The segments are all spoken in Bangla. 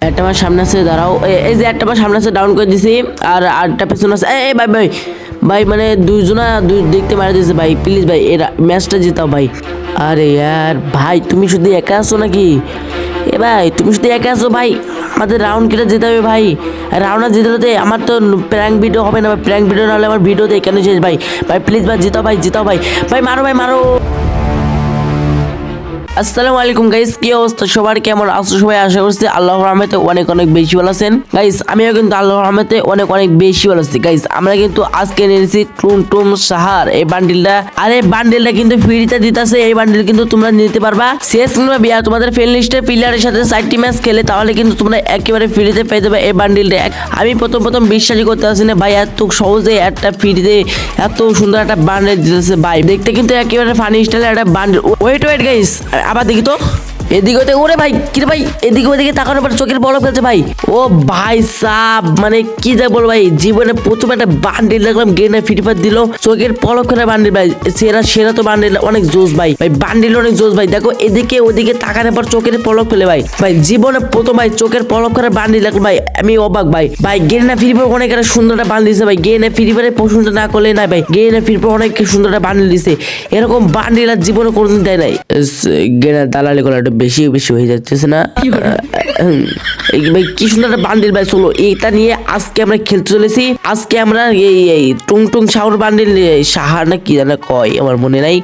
একটা আমার সামনে আছে দাঁড়াও। এই যে একটা আমার সামনে আছে ডাউন করে দিছি আর আরেকটা পেছনে আছে। এই, ভাই ভাই ভাই মানে দুইজনা দুই দেখতে মারা দিয়েছে ভাই প্লিজ ভাই এরা ম্যাচটা জিতাও ভাই। আরে ইয়ার ভাই তুমি শুধু একা আছো নাকি? এ ভাই তুমি শুধু একা আছো ভাই আমাদের রাউন্ড কেটে যেতে হবে ভাই। রাউন্ড জিতে হতে আমার তো প্র্যাঙ্ক ভিডিও হবে না ভাই প্র্যাঙ্ক ভিডিও না হলে আমার ভিডিওতে এখানে শেষ ভাই। ভাই প্লিজ ভাই জিতাও ভাই জিতাও ভাই। ভাই মারো ভাই মারো। আসসালামু আলাইকুম গাইস কি অবস্থা? সবার কেমন আছো? সবাই আশা করছি আল্লাহর রহমতে অনেক অনেক বেশি ভালো আছেন। গাইস আমিও কিন্তু আল্লাহর রহমতে অনেক অনেক বেশি ভালো আছি। গাইস আমরা কিন্তু আজকে নিয়েছি টুম টুম সাহার। এই বান্ডিলটা আর এই বান্ডিলটা কিন্তু ফ্রিতে দিতেছে। এই বান্ডিল কিন্তু তোমরা নিতে পারবা। শেষ কিংবা বিয়া তোমাদের ফ্রেন্ড লিস্টের প্লেয়ারের সাথে চারটি ম্যাচ খেলে, তাহলে কিন্তু তোমরা একেবারে ফ্রিতে পেয়ে যাবে এই বান্ডিলটা আমি প্রথম প্রথম বিশ্বাসই করতে পারছি না, ভাই, এত সহজে একটা ফ্রিতে এত সুন্দর একটা বান্ডিল দিতেছে, ভাই। দেখতে কিন্তু একেবারে ফানি স্টাইলের একটা বান্ডিল ওয়েট ওয়েট গাইস আবার দেখি তো। এদিকে ওদিকে, ওরে ভাই, কি ভাই? এদিকে ওদিকে তাকানোর পর চোখের বড় ফেলছে ভাই। ও ভাই সাব মানে কি যা বল ভাই, জীবনে প্রথম একটা বান্ডিল দেখলাম গেনে ফ্রি ফায়ার দিল। চোখের পলক করে বান্ডিল ভাই, সেরা সেরা তো বান্ডিল অনেক জোস ভাই। ভাই বান্ডিল অনেক জোস ভাই। দেখো, এদিকে ওদিকে তাকানোর পর চোখের পলক ফেলে ভাই। ভাই, জীবনে প্রথম ভাই, চোখের পলক করে বান্ডিল দেখলাম ভাই, আমি অবাক ভাই। ভাই গেনা ফ্রি ফায়ার অনেক একটা সুন্দর একটা বান্ডিল দিছে ভাই। গেনে ফ্রি ফায়ারের প্রশংসা না করলে না ভাই গেনে ফ্রি ফায়ার অনেক সুন্দর একটা বান্ডিল দিছে। এরকম বান্ডিল আর জীবনে কোনোদিন দেয় নাই। গেনা দালালি করা বেশি বেশি হয়ে যাচ্ছে না। ভাই কি সুন্দর বান্ডিল ভাই চলো এটা নিয়ে আজকে আমরা খেলতে চলেছি। আজকে আমরা এই এই টুং টুং শাহর বান্ডিল সাহার না কি জানা কয় আমার মনে নাই।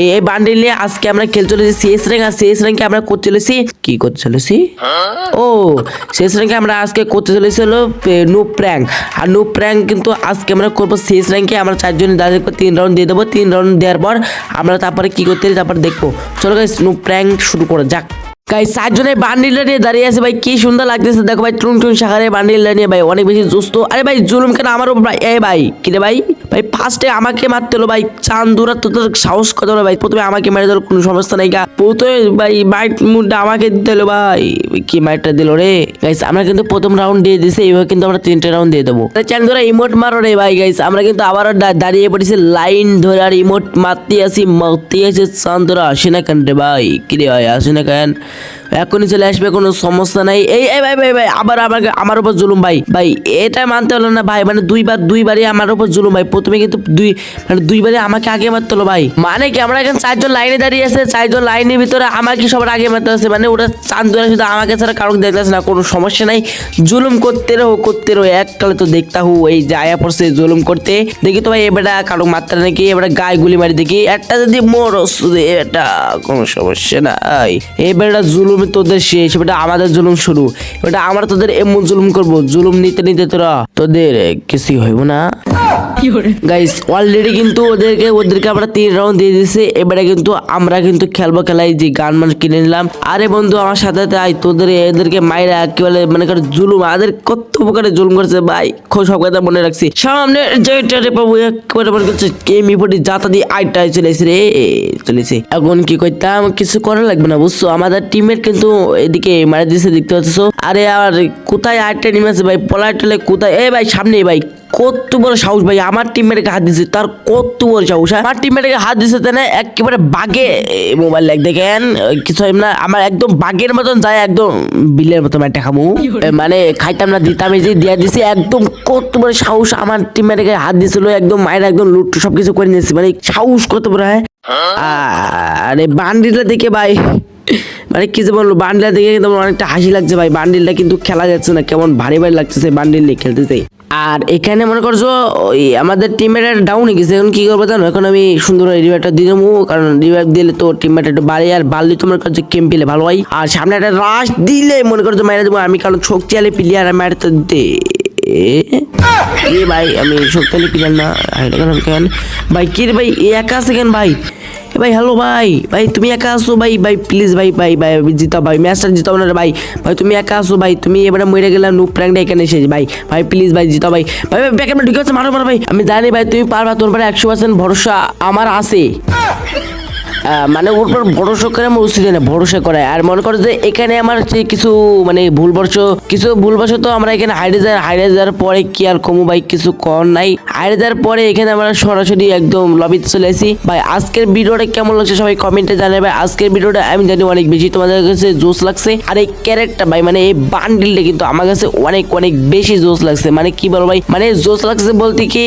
এই এই বান্ডিল নিয়ে আজকে আমরা খেলতে চলেছি শেষ র্যাঙ্ক আর শেষ র্যাঙ্কে আমরা করতে চলেছি কি করতে চলেছি? ও শেষ র্যাঙ্কে আমরা আজকে করতে চলেছি হলো নো প্র্যাঙ্ক আর নো প্র্যাঙ্ক কিন্তু আজকে আমরা করব শেষ র্যাঙ্কে আমরা চারজন তিন রাউন্ড দিয়ে দেবো তিন রাউন্ড দেওয়ার পর আমরা তারপরে কি করতে পারি তারপর দেখব। চলো গাইস নো প্র্যাঙ্ক শুরু করা যাক। গাই চারজনের বান্ডিলটা নিয়ে দাঁড়িয়ে আছে, ভাই, কি সুন্দর লাগতেছে। দেখো ভাই টুন টুন শাখারে বান্ডিলটা নিয়ে, ভাই, অনেক বেশি জুস্ত আরে ভাই, জুলুম কেন আমার উপর? ভাই এ ভাই কিরে ভাই? ভাই ফার্স্টে আমাকে মারতে হলো, ভাই। চান্দুরা তো তোর সাহস কত হলো, ভাই? প্রথমে আমাকে মেরে দিল কোনো সমস্যা নাই গা। প্রথমে, ভাই মাইট মুডটা আমাকে দিতে হলো, ভাই। কি মাইটটা দিল রে? গাইস আমরা কিন্তু প্রথম রাউন্ড দিয়ে দিছি এইভাবে কিন্তু আমরা তিনটে রাউন্ড দিয়ে দেবো। চান্দুরা ইমোট মারো রে, ভাই গাইস আমরা কিন্তু আবার দাঁড়িয়ে পড়েছি লাইন ধরে আর ইমোট মারতে আসি মারতে আসি চান্দুরা আসে না কেন রে, ভাই? কি রে, ভাই? আসে না কেন? এখনই চলে আসবে, কোনো সমস্যা নাই। এই ভাই ভাই ভাই, আবার আমাকে, আমার উপর জুলুম ভাই। ভাই, এটা মানতে হলো না ভাই মানে দুইবার, দুইবারই আমার উপর জুলুম ভাই। প্রথমে কিন্তু দুই মানে দুইবারই আমাকে আগে মারতে হলো ভাই। মানে কি, আমরা এখন চারজন লাইনে দাঁড়িয়ে আছে, চারজন লাইনের ভিতরে আমাকে সবার আগে মারতে হচ্ছে। মানে ওটা চান শুধু আমাকে ছাড়া কারোর দেখতেছে না, কোনো সমস্যা নাই। জুলুম করতে রো করতে রো এককালে তো দেখতা হু, এই আয়া পড়ছে জুলুম করতে। দেখি তো ভাই, এবারে কারও মাত্রা নাকি, এবারে গায়ে গুলি মারি দেখি। একটা যদি মোর এটা কোনো সমস্যা নাই। এবারে জুলুম তোদের শেষ এবারে আমাদের জুলুম শুরু। এবারে আমরা তোদের এমন জুলুম করব, জুলুম নিতে নিতে তোরা তোদের কিছুই হইব না। গাইস অলরেডি কিন্তু ওদেরকে ওদেরকে আমরা তিন রাউন্ড দিয়ে দিয়েছি এবারে কিন্তু আমরা কিন্তু খেলব খেলাই, যে গান মান কিনে নিলাম। আরে বন্ধু, আমার সাথে আয় তোদের এদেরকে মাইরা কি বলে মানে করে জুলুম আদের কত প্রকারে জুলুম করেছে ভাই। খোঁজ, সব কথা মনে রাখছি। সামনে যেটা রে বাবু একেবারে মনে করছে কে মিপটি যাতা দিয়ে আইটা চলেছে রে, চলেছে। এখন কি করতাম, কিছু করা লাগবে না, বুঝছ? আমাদের টিমের কিন্তু এদিকে মারা দিছে দেখতে পাচ্ছ? আরে আর কোথায় আটটা নেমেছে ভাই? পলায় টলে কোথায়? এ ভাই সামনে ভাই কত বড় সাহস ভাই আমার টিম টিমমেটকে হাত দিছে তার কত বড় সাহস হ্যাঁ? আমার টিমমেটকে হাত দিছে তাহলে একেবারে বাগে মোবাইল লাগ দেখেন কিছু হয় না আমার একদম বাগের মতন যায় একদম বিলের মতন একটা খামু মানে খাইতাম না দিতাম এই যে দিয়া দিছি একদম কত বড় সাহস আমার টিম টিমমেটকে হাত দিছিল একদম মায়ের একদম লুট সব কিছু করে নিয়েছি মানে সাহস কত বড় হ্যাঁ? আরে বান্ডিলটা দেখে ভাই মানে কি যে বলব বান্ডিলটা দেখে কিন্তু অনেকটা হাসি লাগছে ভাই। বান্ডিলটা কিন্তু খেলা যাচ্ছে না, কেমন ভারী ভারী লাগতেছে বান্ডিল নিয়ে খেলতেছে। আর এখানে মনে করছ, ওই আমাদের টিমের ডাউন হয়ে গেছে, এখন কি করব জানো? এখন আমি সুন্দর রিভারটা দিয়ে দেবো, কারণ রিভার দিলে তো টিমমেট একটু বাড়ে, আর বাড়লে তোমার কাছে কেম পেলে ভালো হয়। আর সামনে একটা রাশ দিলে মনে করছ মাইরে দেবো, আমি কারণ শক্তিশালী প্লেয়ার আর মাইরে তো দে। এ ভাই, আমি শক্তিশালী প্লেয়ার না ভাই, কি রে ভাই, একা কেন ভাই? ভাই হ্যালো ভাই। ভাই, তুমি একা আসো ভাই ভাই প্লিজ ভাই ভাই ভাই জিতাও ভাই ম্যাচটা জিতাও না ভাই। ভাই, তুমি একা আসো ভাই, তুমি এবারে মরে গেলে নু প্র্যাঙ্কটা এখানে শেষ ভাই। ভাই প্লিজ ভাই, জিতাও ভাই। ভাই ভাই ব্যাকে ঢুকে আছে মারো মারো, ভাই। আমি জানি ভাই, তুমি পারবা, তোর পরে একশো পার্সেন্ট ভরসা আমার আছে। মানে ওর উপর ভরসা করে আমার উচিত না, ভরসা করে আর মনে করো যে এখানে আমার কিছু মানে ভুলবশ কিছু ভুলবশত আমরা এখানে হাইডে যাওয়ার হাইডে যাওয়ার পরে কি আর কমু ভাই, কিছু কর নাই। হাইডে যাওয়ার পরে এখানে আমরা সরাসরি একদম লবিতে চলে আসি। ভাই, আজকের ভিডিওটা কেমন লাগছে সবাই কমেন্টে জানাবে। আজকের ভিডিওটা আমি জানি অনেক বেশি তোমাদের কাছে জোস লাগছে। আর এই ক্যারেক্টার ভাই মানে এই বান্ডিলটা কিন্তু আমার কাছে অনেক অনেক বেশি জোস লাগছে। মানে কি বলব ভাই মানে জোস লাগছে বলতে কি,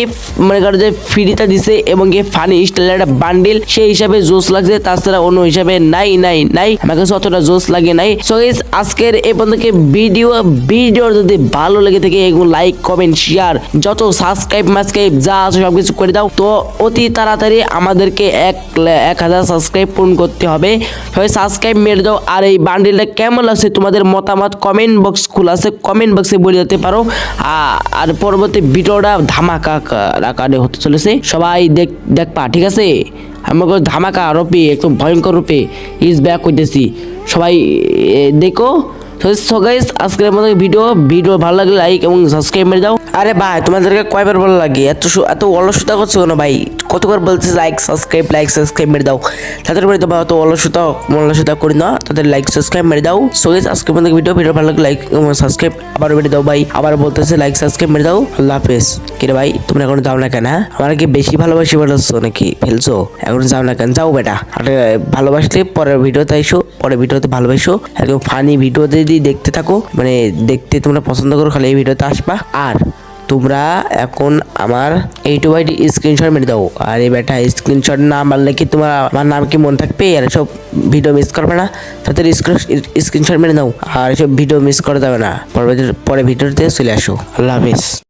মনে করো যে ফ্রিটা দিছে এবং কি ফানি স্টাইলের একটা বান্ডিল সেই হিসাবে জোস লাগছে। তাছাড়া অন্য হিসাবে নাই নাই নাই। আমার কাছে অতটা জোস লাগে নাই। সো গাইস আজকের এই পর্যন্ত ভিডিও ভিডিও যদি ভালো লেগে থাকে, এগুলো লাইক কমেন্ট শেয়ার যত সাবস্ক্রাইব মাসক্রাইব যা আছে সবকিছু করে দাও। তো অতি তাড়াতাড়ি আমাদেরকে এক এক হাজার সাবস্ক্রাইব পূরণ করতে হবে। সবাই সাবস্ক্রাইব মেরে দাও। আর এই বান্ডিলটা কেমন লাগছে, তোমাদের মতামত কমেন্ট বক্স খোলা আছে। কমেন্ট বক্সে বলে দিতে পারো। আর পরবর্তী ভিডিওটা ধামাকা আকারে হতে চলেছে। সবাই দেখ, দেখবা, ঠিক আছে? আমাকে ধামাকা রূপে একটু ভয়ঙ্কর রূপে ইজ ব্যাক করতেছি। সবাই দেখো। সো আজকের মতো ভিডিও ভিডিও ভালো লাগলে লাইক এবং সাবস্ক্রাইব মেরে দাও। আরে ভাই, তোমাদেরকে কয়বার ভালো লাগে? এত এত অলসতা করছ কেন ভাই? কতবার বলছে লাইক সাবস্ক্রাইব লাইক সাবস্ক্রাইব মেরে দাও। তাদের বাড়িতে বা অত অলসতা অলসতা করি না, তাদের লাইক সাবস্ক্রাইব মেরে দাও। সো গাইস আজকের মতো ভিডিও ভিডিও ভালো লাগলে লাইক সাবস্ক্রাইব আবার মেরে দাও ভাই। আবার বলতেছে লাইক সাবস্ক্রাইব মেরে দাও। আল্লাহ হাফেজ। কিরে ভাই, তোমরা এখন যাও না কেন হ্যাঁ? আমার কি বেশি ভালোবাসি বলছো নাকি? ফেলছো? এখন যাও না কেন? যাও বেটা। আর ভালোবাসলে পরের ভিডিওতে এসো পরের ভিডিওতে ভালোবাসো। একদম ফানি ভিডিও যদি দেখতে থাকো মানে দেখতে তোমরা পছন্দ করো, খালি এই ভিডিওতে আসবা। আর তোমরা এখন আমার এইটু বাইট স্ক্রিনশট মেরে দাও। আর এই ব্যাটা স্ক্রিনশট না মারলে কি তোমার আমার নাম কি মনে থাকবে? আর সব ভিডিও মিস করবে না? তাদের স্ক্রিনশট মেরে দাও। আর এসব ভিডিও মিস করা যাবে না। পরবর্তী পরে ভিডিওতে চলে আসো। আল্লাহ হাফিজ।